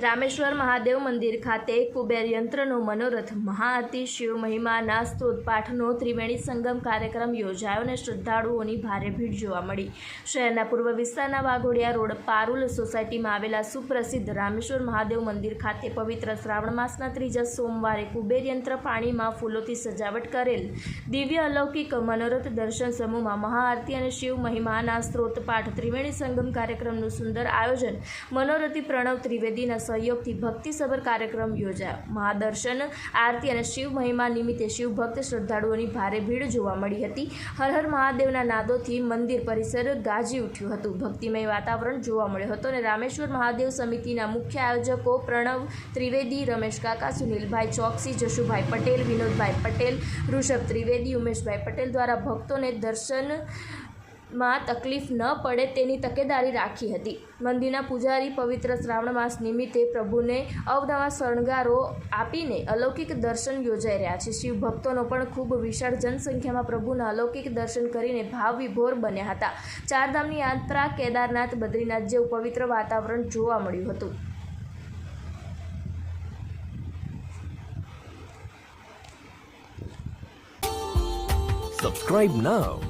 રામેશ્વર મહાદેવ મંદિર ખાતે કુબેર યંત્રનો મનોરથ મહાઆરતી શિવ મહિમાના સ્તોત પાઠનો ત્રિવેણી સંગમ કાર્યક્રમ યોજાયો અને શ્રદ્ધાળુઓની ભારે ભીડ જોવા મળી. શહેરના પૂર્વ વિસ્તારના વાઘોડિયા રોડ પારુલ સોસાયટીમાં આવેલા સુપ્રસિદ્ધ રામેશ્વર મહાદેવ મંદિર ખાતે પવિત્ર શ્રાવણ માસના ત્રીજા સોમવારે કુબેર યંત્ર પાણીમાં ફૂલોથી સજાવટ કરેલ દિવ્ય અલૌકિક મનોરથ દર્શન સમૂહમાં મહાઆરતી અને શિવ મહિમાના સ્ત્રોત પાઠ ત્રિવેણી સંગમ કાર્યક્રમનું સુંદર આયોજન મનોરથી પ્રણવ ત્રિવેદીના સહયોગથી ભક્તિસભર કાર્યક્રમ યોજાયો. મહાદર્શન, આરતી અને શિવ મહિમા નિમિત્તે શિવભક્ત શ્રદ્ધાળુઓની ભારે ભીડ જોવા મળી હતી. હર હર મહાદેવના નાદોથી મંદિર પરિસર ગાજી ઉઠ્યું હતું. ભક્તિમય વાતાવરણ જોવા મળ્યો હતો અને રામેશ્વર મહાદેવ સમિતિના મુખ્ય આયોજકો પ્રણવ ત્રિવેદી, રમેશ કાકા, સુનિલભાઈ ચોકસી, જશુભાઈ પટેલ, વિનોદભાઈ પટેલ, ઋષભ ત્રિવેદી, ઉમેશભાઈ પટેલ દ્વારા ભક્તોને દર્શન માં તકલીફ ન પડે તેની તકેદારી રાખી હતી. મંદિરના પૂજારી પવિત્ર શ્રાવણ માસ નિમિત્તે પ્રભુને અવનવા શણગારો આપીને અલૌકિક દર્શન યોજાઈ રહ્યા છે. શિવ ભક્તોનો પણ ખૂબ વિશાળ જનસંખ્યામાં પ્રભુના અલૌકિક દર્શન કરીને ભાવ વિભોર બન્યા હતા. ચારધામની યાત્રા કેદારનાથ, બદ્રીનાથ જેવું પવિત્ર વાતાવરણ જોવા મળ્યું હતું. Subscribe now